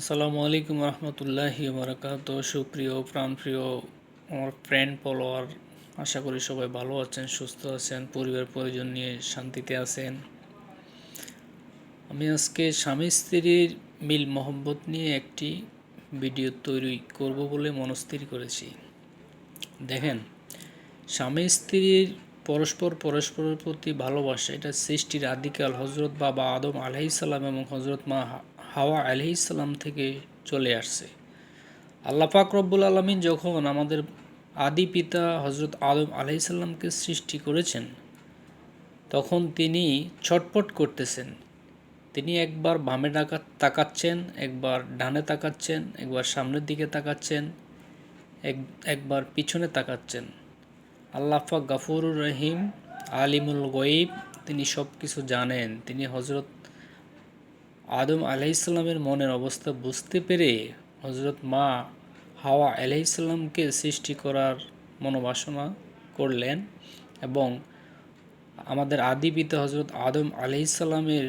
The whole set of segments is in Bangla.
আসসালামু আলাইকুম রহমতুল্লাহি বারাকাত সুপ্রিয়, প্রাণপ্রিয়, আমার ফ্রেন্ড ফলোয়ার আশা করি সবাই ভালো আছেন, সুস্থ আছেন, পরিবার, পরিজন নিয়ে শান্তিতে আছেন। আমি আজকে স্বামী স্ত্রীর মিল মহব্বত নিয়ে একটি ভিডিও তৈরি করব বলে মনস্থির করেছি। দেখেন, স্বামী স্ত্রীর পরস্পর পরস্পরের প্রতি ভালোবাসা, এটা সৃষ্টির আদিকাল হজরত বাবা আদম আলহিসাল্লাম এবং হজরত মা হাওয়া আলহিসাল্লাম থেকে চলে আসছে। আল্লাহ পাক রব্বুল আলমিন যখন আমাদের আদি পিতা হজরত আদম আলহিসাল্লামকে সৃষ্টি করেছেন, তখন তিনি ছটপট করতেছেন। তিনি একবার বামে ডাকা তাকাচ্ছেন, একবার ডানে তাকাচ্ছেন, একবার সামনের দিকে তাকাচ্ছেন, এক, একবার পিছনে তাকাচ্ছেন। আল্লাফা গাফুরুর রহিম, আলিমুল গয়েব, তিনি সব কিছু জানেন। তিনি হজরত আদম আলাইসাল্লামের মনের অবস্থা বুঝতে পেরে হজরত মা হাওয়া আলাইসাল্লামকে সৃষ্টি করার মনোবাসনা করলেন এবং আমাদের আদি পিতা হজরত আদম আলাইসাল্লামের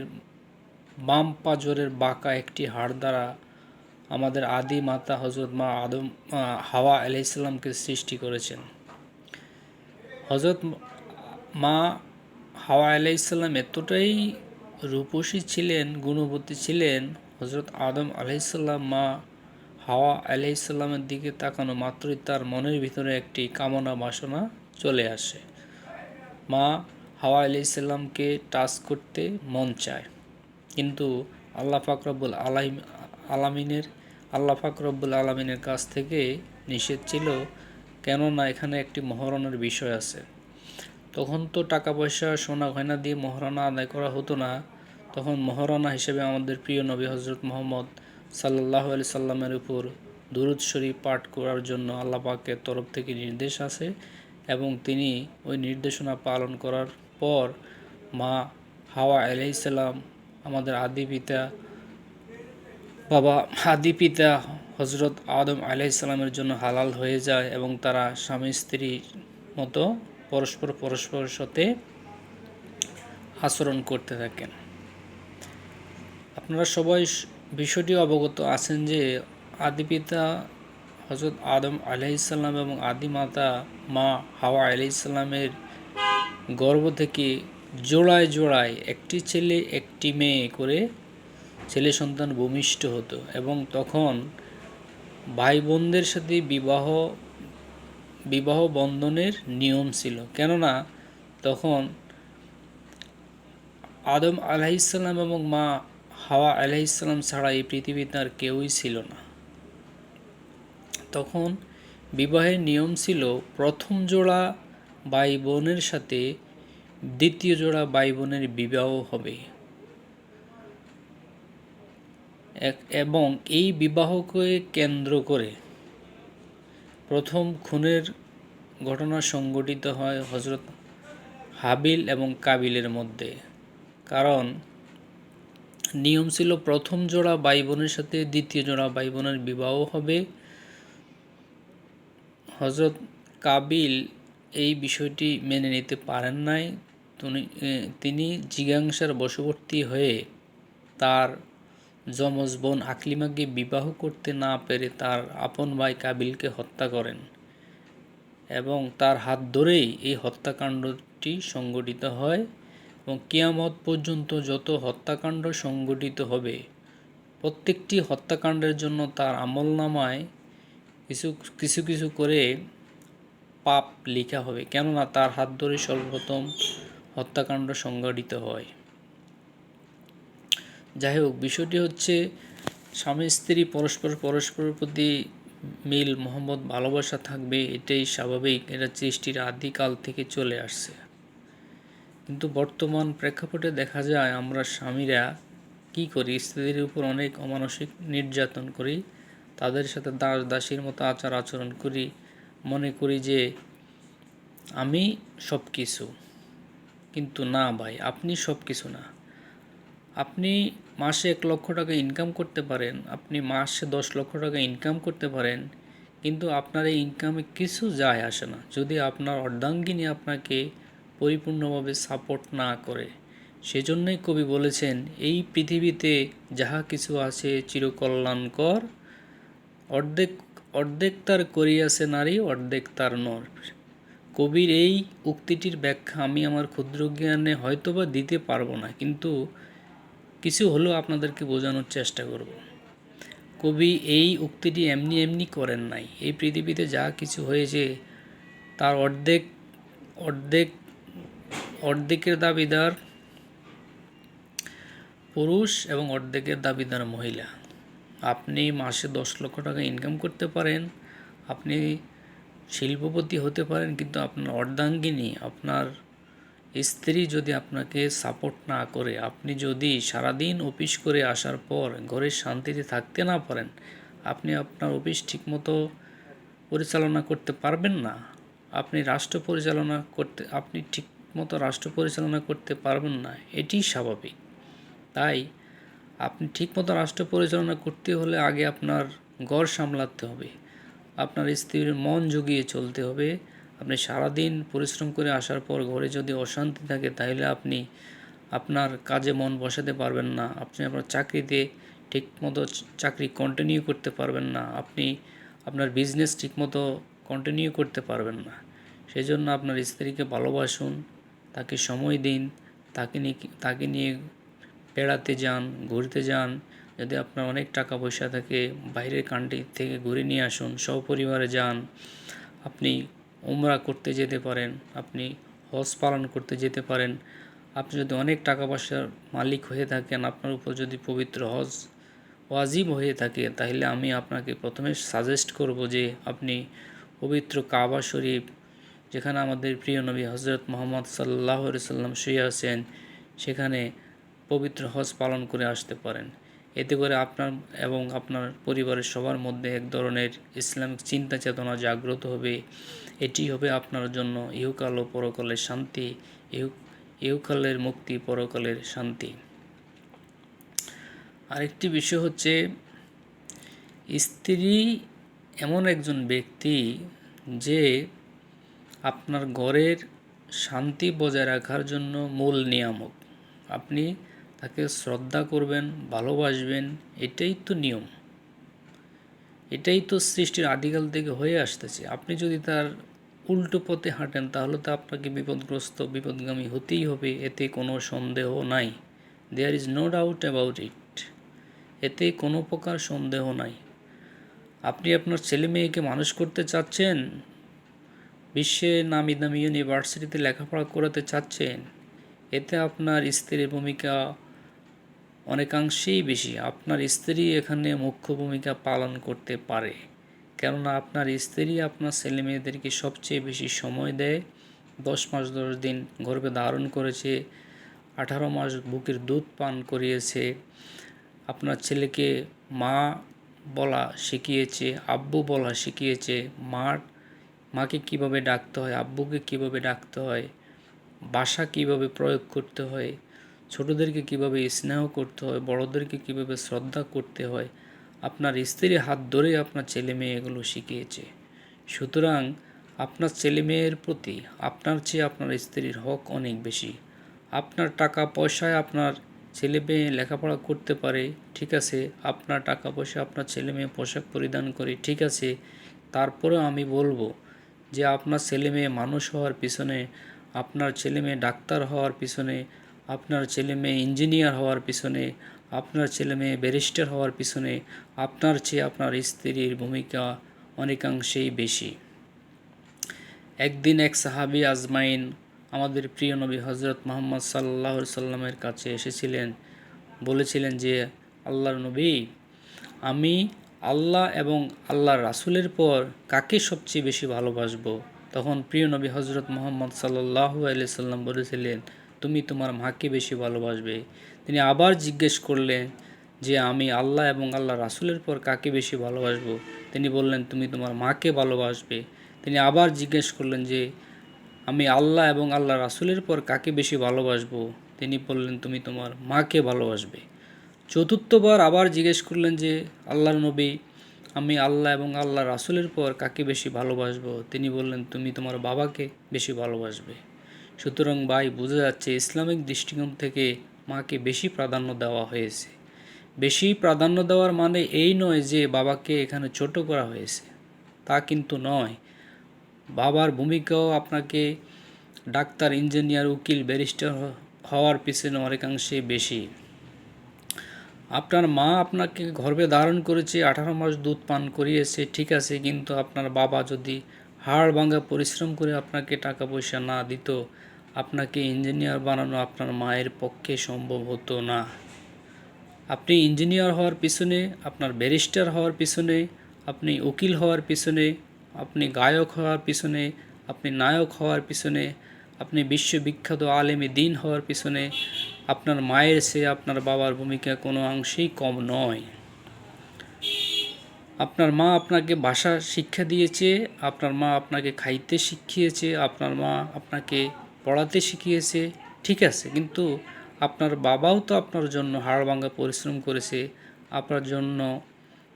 বাম পাজরের বাঁকা একটি হাড় দ্বারা আমাদের আদি মাতা হজরত মা আদম হাওয়া আলাইসাল্লামকে সৃষ্টি করেছেন। হজরত মা হাওয়া আলাইসাল্লাম এতটাই রূপসী ছিলেন, গুণবতী ছিলেন। হজরত আদম আলাইসাল্লাম মা হাওয়া আলাইসাল্লামের দিকে তাকানো মাত্রই তার মনের ভিতরে একটি কামনা বাসনা চলে আসে। মা হাওয়া আলাইসাল্লামকে টাচ করতে মন চায়। কিন্তু আল্লাহ ফাকরবুল আলাইম, আলামিনের, আল্লাহ ফাকরবুল আলমিনের কাছ থেকে নিষেধ ছিল, কেননা এখানে একটি মহরণের বিষয় আছে। তখন তো টাকা পয়সা সোনা গয়না দিয়ে মহারণা আদায় করা হতো না তখন মহারণা হিসেবে আমাদের প্রিয় নবী হজরত মোহাম্মদ সাল্লাহ আলি সাল্লামের উপর দুরুদ শরীফ পাঠ করার জন্য আল্লাহ পাকের তরফ থেকে নির্দেশ আছে এবং তিনি ওই নির্দেশনা পালন করার পর মা হাওয়া আলাইসাল্লাম আমাদের আদি পিতা, বাবা, আদি পিতা হজরত আদম আলাইসাল্লামের জন্য হালাল হয়ে যায় এবং তারা স্বামী স্ত্রীর মতো পরস্পর পরস্পরের সাথে আচরণ করতে থাকেন। আপনারা সবাই বিষয়টি অবগত আছেন যে আদি পিতা হজরত আদম আলাইসাল্লাম এবং আদি মাতা মা হাওয়া আলাইসাল্লামের গর্ভ থেকে জোড়ায় জোড়ায় একটি ছেলে, একটি মেয়ে করে ছেলে সন্তান ভূমিষ্ঠ হতো এবং তখন ভাই বোনদের সাথে বিবাহ বিবাহ বন্ধনের নিয়ম ছিল। কেননা তখন আদম আলাইসাল্লাম এবং মা হাওয়া আলাইসাল্লাম ছাড়া এই পৃথিবীতে আর কেউই ছিল না। তখন বিবাহের নিয়ম ছিল প্রথম জোড়া ভাই বোনের সাথে দ্বিতীয় জোড়া ভাই বোনের বিবাহ হবে। এবং এই বিবাহকে কেন্দ্র করে প্রথম খুনের ঘটনা সংঘটিত হয় হজরত হাবিল এবং কাবিলের মধ্যে। কারণ নিয়ম ছিল প্রথম জোড়া ভাই বোনের সাথে, দ্বিতীয় জোড়া ভাই বোনের বিবাহ হবে। হজরত কাবিল এই বিষয়টি মেনে নিতে পারেন নাই। তিনি জিজ্ঞাসার বশবর্তী হয়ে তার যমজ বোন আকলিমাকে বিবাহ করতে না পেরে তার আপন ভাই কাবিলকে হত্যা করেন এবং তার হাত ধরেই এই হত্যাকাণ্ডটি সংগঠিত হয়। এবং কেয়ামত পর্যন্ত যত হত্যাকাণ্ড সংগঠিত হবে, প্রত্যেকটি হত্যাকাণ্ডের জন্য তার আমল নামায় কিছু কিছু কিছু করে পাপ লেখা হবে। কেননা তার হাত ধরে সর্বপ্রথম হত্যাকাণ্ড সংগঠিত হয়। যাই হোক বিষয়টি হচ্ছে স্বামী স্ত্রী পরস্পর, পরস্পরের প্রতি মিল মোহাম্মদ ভালোবাসা থাকবে, এটাই স্বাভাবিক। এটা সৃষ্টির আদিকাল থেকে চলে আসছে। কিন্তু বর্তমান প্রেক্ষাপটে দেখা যায় আমরা স্বামীরা কি করি? স্ত্রীদের উপর অনেক অমানসিক নির্যাতন করি, তাদের সাথে দাস দাসীর মতো আচার আচরণ করি, মনে করি যে আমি সব কিছু কিন্তু না ভাই, আপনি সব কিছু না। আপনি মাসে এক লক্ষ টাকা ইনকাম করতে পারেন, আপনি মাসে দশ লক্ষ টাকা ইনকাম করতে পারেন, কিন্তু আপনার এই ইনকামে কিছু যায় আসে না। যদি আপনার অর্ধাঙ্গিনী আপনাকে পরিপূর্ণভাবে সাপোর্ট না করে। সেজন্যই কবি বলেছেন, এই পৃথিবীতে যাহা কিছু আছে চিরকল্যাণকর, অর্ধেক অর্ধেক তার করিয়াছে নারী, অর্ধেক তার নর। কবির এই উক্তিটির ব্যাখ্যা আমি আমার ক্ষুদ্র জ্ঞানে হয়তোবা দিতে পারব না, কিন্তু কিছু হলেও আপনাদেরকে বোঝানোর চেষ্টা করব। কবি এই উক্তিটি এমনি এমনি করেন নাই। এই পৃথিবীতে যা কিছু হয়েছে, তার অর্ধেক অর্ধেক অর্ধেকের দাবিদার পুরুষ এবং অর্ধেকের দাবিদার মহিলা। আপনি মাসে দশ লক্ষ টাকা ইনকাম করতে পারেন, আপনি শিল্পপতি হতে পারেন, কিন্তু আপনার অর্ধাঙ্গিনী, আপনার স্ত্রী যদি আপনাকে সাপোর্ট না করে, আপনি যদি সারাদিন অফিস করে আসার পর ঘরে শান্তিতে থাকতে না পারেন, আপনি আপনার অফিস ঠিকমতো পরিচালনা করতে পারবেন না। আপনি রাষ্ট্র পরিচালনা করতে, আপনি ঠিকমতো রাষ্ট্র পরিচালনা করতে পারবেন না এটি স্বাভাবিক। তাই আপনি ঠিকমতো রাষ্ট্র পরিচালনা করতে হলে আগে আপনার গড় সামলাতে হবে। আপনার স্ত্রীর মন জুগিয়ে চলতে হবে। আপনি সারাদিন পরিশ্রম করে আসার পর ঘরে যদি অশান্তি থাকে, তাহলে আপনি আপনার কাজে মন বসাতে পারবেন না। আপনি আপনার চাকরিতে ঠিকমতো চাকরি কন্টিনিউ করতে পারবেন না। আপনি আপনার বিজনেস ঠিকমতো কন্টিনিউ করতে পারবেন না। সেই জন্য আপনার স্ত্রীকে ভালোবাসুন। তাকে সময় দিন, তাকে নিয়ে তাকে নিয়ে বেড়াতে যান, ঘুরতে যান, যদি আপনার অনেক টাকা পয়সা থাকে, বাইরের কান্ট্রি থেকে ঘুরে নিয়ে আসুন, সপরিবারে যান, আপনি উমরা করতে যেতে পারেন, আপনি হজ পালন করতে যেতে পারেন, আপনি যদি অনেক টাকা পয়সার মালিক হয়ে থাকেন, আপনার উপর যদি পবিত্র হজ ওয়াজিব হয়ে থাকে, তাহলে আমি আপনাকে প্রথমে সাজেস্ট করব যে আপনি পবিত্র কাবা শরীফ যেখানে আমাদের প্রিয় নবী হজরত মোহাম্মদ সাল্লাহ সাল্লাম শুয়ে আছেন, সেখানে পবিত্র হজ পালন করে আসতে পারেন। এতে করে আপনার এবং আপনার পরিবারের সবার মধ্যে এক ধরনের ইসলামিক চিন্তা চেতনা জাগ্রত হবে। এটি হবে আপনার জন্য ইহুকাল ও পরকালের শান্তি, ইহু, ইহুকালের মুক্তি, পরকালের শান্তি। আরেকটি বিষয় হচ্ছে, স্ত্রী এমন একজন ব্যক্তি যে আপনার ঘরের শান্তি বজায় রাখার জন্য মূল নিয়ামক। আপনি তাকে শ্রদ্ধা করবেন, ভালোবাসবেন, এটাই তো নিয়ম। এটাই তো সৃষ্টির আদিকাল থেকে হয়ে আসতেছে। আপনি যদি তার উল্টো পথে হাঁটেন, তাহলে তো আপনাকে বিপদগ্রস্ত, বিপদগামী হতেই হবে, এতে কোনো সন্দেহ নাই। There is no doubt about it এতে কোনো প্রকার সন্দেহ নাই। আপনি আপনার ছেলে মেয়েকে মানুষ করতে চাচ্ছেন বিশ্বে নামি দামি ইউনিভার্সিটিতে লেখাপড়া করাতে চাচ্ছেন। এতে আপনার স্ত্রীর ভূমিকা অনেকাংশেই বেশি। আপনার স্ত্রী এখানে মুখ্য ভূমিকা পালন করতে পারে। কেননা আপনার স্ত্রী আপনার ছেলে মেয়েদেরকে সবচেয়ে বেশি সময় দেয়। দশ মাস, দশ দিন গর্ভে ধারণ করেছে। আঠারো মাস বুকের দুধ পান করিয়েছে। আপনার ছেলেকে মা বলা শিখিয়েছে, আব্বু বলা শিখিয়েছে মা মাকে কীভাবে ডাকতে হয়, আব্বুকে কীভাবে ডাকতে হয় ভাষা কীভাবে প্রয়োগ করতে হয়, ছোটদেরকে কীভাবে স্নেহ করতে হয়, বড়দেরকে কীভাবে শ্রদ্ধা করতে হয়, আপনার স্ত্রীর হাত ধরে আপনার ছেলে মেয়ে এগুলো শিখিয়েছে। সুতরাং আপনার ছেলে মেয়ের প্রতি আপনার চেয়ে আপনার স্ত্রীর হক অনেক বেশি। আপনার টাকা পয়সায় আপনার ছেলে মেয়ে লেখাপড়া করতে পারে, ঠিক আছে, আপনার টাকা পয়সা আপনার ছেলে মেয়ে পোশাক পরিধান করে, ঠিক আছে, তারপরেও আমি বলব যে আপনার ছেলে মেয়ে মানুষ হওয়ার পিছনে, আপনার ছেলে মেয়ে ডাক্তার হওয়ার পিছনে, আপনার ছেলে মেয়ে ইঞ্জিনিয়ার হওয়ার পিছনে, আপনার ছেলে মেয়ে ব্যারিস্টার হওয়ার পিছনে, আপনার চেয়ে আপনার স্ত্রীর ভূমিকা অনেকাংশেই বেশি। একদিন এক সাহাবি আজমাইন আমাদের প্রিয় নবী হজরত মোহাম্মদ সাল্লাহ সাল্লামের কাছে এসেছিলেন, বলেছিলেন যে, আল্লাহর নবী, আমি আল্লাহ এবং আল্লাহর রাসুলের পর কাকে সবচেয়ে বেশি ভালোবাসবো? তখন প্রিয় নবী হজরত মোহাম্মদ সাল্লাহ আলি সাল্লাম বলেছিলেন, তুমি তোমার মাকে বেশি ভালোবাসবে। তিনি আবার জিজ্ঞেস করলেন, যে আমি আল্লাহ এবং আল্লাহ রাসুলের পর কাকে বেশি ভালোবাসবো? তিনি বললেন, তুমি তোমার মাকে ভালোবাসবে। তিনি আবার জিজ্ঞেস করলেন, যে আমি আল্লাহ এবং আল্লাহ রাসুলের পর কাকে বেশি ভালোবাসবো? তিনি বললেন, তুমি তোমার মাকে ভালোবাসবে। চতুর্থবার আবার জিজ্ঞেস করলেন যে, আল্লাহর নবী, আমি আল্লাহ এবং আল্লাহ রাসুলের পর কাকে বেশি ভালোবাসবো? তিনি বললেন, তুমি তোমার বাবাকে বেশি ভালোবাসবে। সুতরাং ভাই, বোঝা যাচ্ছে ইসলামিক দৃষ্টিকোণ থেকে মাকে বেশি প্রাধান্য দেওয়া হয়েছে। বেশি প্রাধান্য দেওয়ার মানে এই নয় যে বাবাকে এখানে ছোট করা হয়েছে। তা কিন্তু নয়। বাবার ভূমিকাও আপনাকে ডাক্তার, ইঞ্জিনিয়ার, উকিল, ব্যারিস্টার হওয়ার পিছনে অনেকাংশে বেশি। আপনার মা আপনাকে গর্ভে ধারণ করেছে, আঠারো মাস দুধ পান করিয়েছে, ঠিক আছে, কিন্তু আপনার বাবা যদি হাড় ভাঙা পরিশ্রম করে আপনাকে টাকা পয়সা না দিত, আপনাকে ইঞ্জিনিয়ার বানানো আপনার মায়ের পক্ষে সম্ভব হতো না। আপনি ইঞ্জিনিয়ার হওয়ার পিছনে, আপনার ব্যারিস্টার হওয়ার পিছনে, আপনি উকিল হওয়ার পিছনে, আপনি গায়ক হওয়ার পিছনে, আপনি নায়ক হওয়ার পিছনে, আপনি বিশ্ববিখ্যাত আলেমে দিন হওয়ার পিছনে আপনার মায়ের সে আপনার বাবার ভূমিকা কোনো অংশেই কম নয়। আপনার মা আপনাকে ভাষা শিক্ষা দিয়েছে, আপনার মা আপনাকে খাইতে শিখিয়েছে, আপনার মা আপনাকে পড়াতে শিখিয়েছে, ঠিক আছে। কিন্তু আপনার বাবাও তো আপনার জন্য হাড় ভাঙা পরিশ্রম করেছে, আপনার জন্য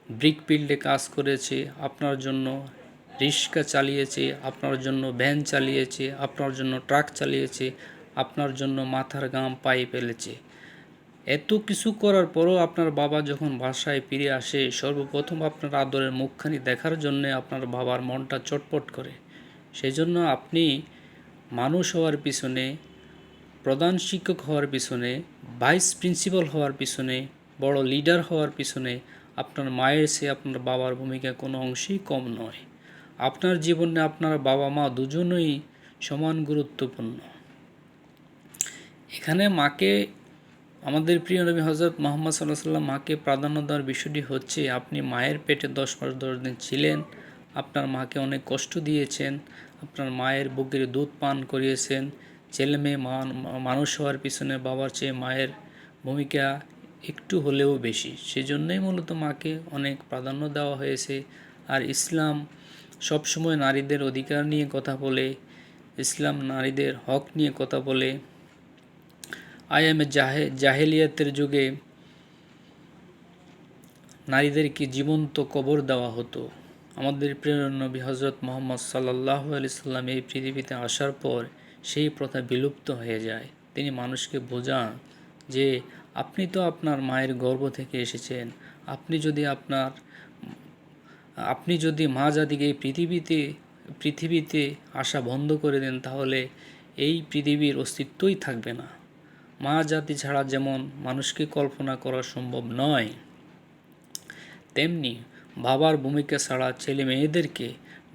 ব্রিক ফিল্ডে কাজ করেছে, আপনার জন্য রিক্সা চালিয়েছে, আপনার জন্য ভ্যান চালিয়েছে, আপনার জন্য ট্রাক চালিয়েছে আপনার জন্য মাথার গাম পায়ে ফেলেছে। এত কিছু করার পরও আপনার বাবা যখন বাসায় ফিরে আসে, সর্বপ্রথম আপনার আদরের মুখখানি দেখার জন্য আপনার বাবার মনটা চটপট করে। সেই জন্য আপনি মানুষ হওয়ার পিছনে, প্রধান শিক্ষক হওয়ার পিছনে, ভাইস প্রিন্সিপাল হওয়ার পিছনে, বড় লিডার হওয়ার পিছনে আপনার মায়ের সে আপনার বাবার ভূমিকা কোনো অংশেই কম নয়। আপনার জীবনে আপনার বাবা মা দুজনেই সমান গুরুত্বপূর্ণ। এখানে মাকে, আমাদের প্রিয় নবী হজরত মোহাম্মদ সাল্লাহ সাল্লাম মাকে প্রাধান্য দেওয়ার বিষয়টি হচ্ছে, আপনি মায়ের পেটে দশ মাস দশ দিন ছিলেন, আপনার মাকে অনেক কষ্ট দিয়েছেন, আপনার মায়ের বুকের দুধ পান করিয়েছেন, ছেলে মেয়ে মানুষ হওয়ার পিছনে বাবার চেয়ে মায়ের ভূমিকা একটু হলেও বেশি। সেজন্যই মূলত মাকে অনেক প্রাধান্য দেওয়া হয়েছে। আর ইসলাম সবসময় নারীদের অধিকার নিয়ে কথা বলে, ইসলাম নারীদের হক নিয়ে কথা বলে। আয়ামে জাহে জাহেলিয়াতের যুগে নারীদেরকে জীবন্ত কবর দেওয়া হতো। আমাদের প্রিয় হজরত মোহাম্মদ সাল্লাহ আলি সাল্লাম এই পৃথিবীতে আসার পর সেই প্রথা বিলুপ্ত হয়ে যায়। তিনি মানুষকে বোঝান যে, আপনি তো আপনার মায়ের গর্ভ থেকে এসেছেন। আপনি যদি আপনার, আপনি যদি মা জাতিকে এই পৃথিবীতে পৃথিবীতে আসা বন্ধ করে দেন, তাহলে এই পৃথিবীর অস্তিত্বই থাকবে না। মা জাতি ছাড়া যেমন মানুষকে কল্পনা করা সম্ভব নয়, তেমনি বাবার ভূমিকা ছাড়া ছেলে মেয়েদেরকে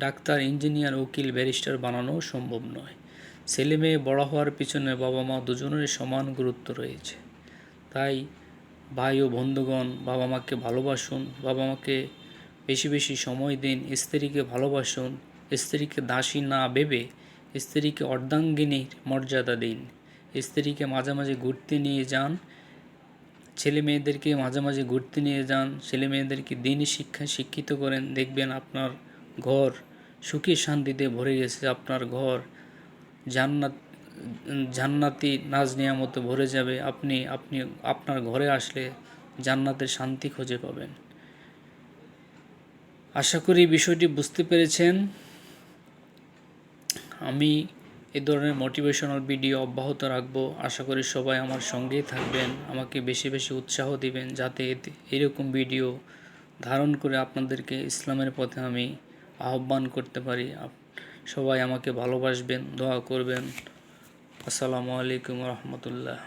ডাক্তার, ইঞ্জিনিয়ার, উকিল, ব্যারিস্টার বানানো সম্ভব নয়। ছেলে মেয়ে বড় হওয়ার পিছনে বাবা মা দুজনের সমান গুরুত্ব রয়েছে। তাই ভাই ও বন্ধুগণ, বাবা মাকে ভালোবাসুন, বাবা মাকে বেশি বেশি সময় দিন, স্ত্রীকে ভালোবাসুন, স্ত্রীকে দাসী না ভেবে স্ত্রীকে অর্ধাঙ্গিনীর মর্যাদা দিন। স্ত্রীকে মাঝে মাঝে ঘুরতে নিয়ে যান, ছেলে মেয়েদেরকে মাঝে মাঝে ঘুরতে নিয়ে যান, ছেলে মেয়েদেরকে দিনই শিক্ষায় শিক্ষিত করেন, দেখবেন আপনার ঘর সুখী শান্তিতে ভরে গেছে, আপনার ঘর জান্নাত, জান্নাতি নাজ নিয়ামতে ভরে যাবে, আপনি আপনি আপনার ঘরে আসলে জান্নাতের শান্তি খুঁজে পাবেন। আশা করি বিষয়টি বুঝতে পেরেছেন। আমি এ ধরনের মোটিভেশনাল ভিডিও অব্যাহত রাখব। আশা করি সবাই আমার সঙ্গেই থাকবেন, আমাকে বেশি বেশি উৎসাহ দিবেন যাতে এরকম ভিডিও ধারণ করে আপনাদেরকে ইসলামের পথে আমি আহ্বান করতে পারি। সবাই আমাকে ভালোবাসবেন, দোয়া করবেন। আসসালামু আলাইকুম রহমতুল্লাহ।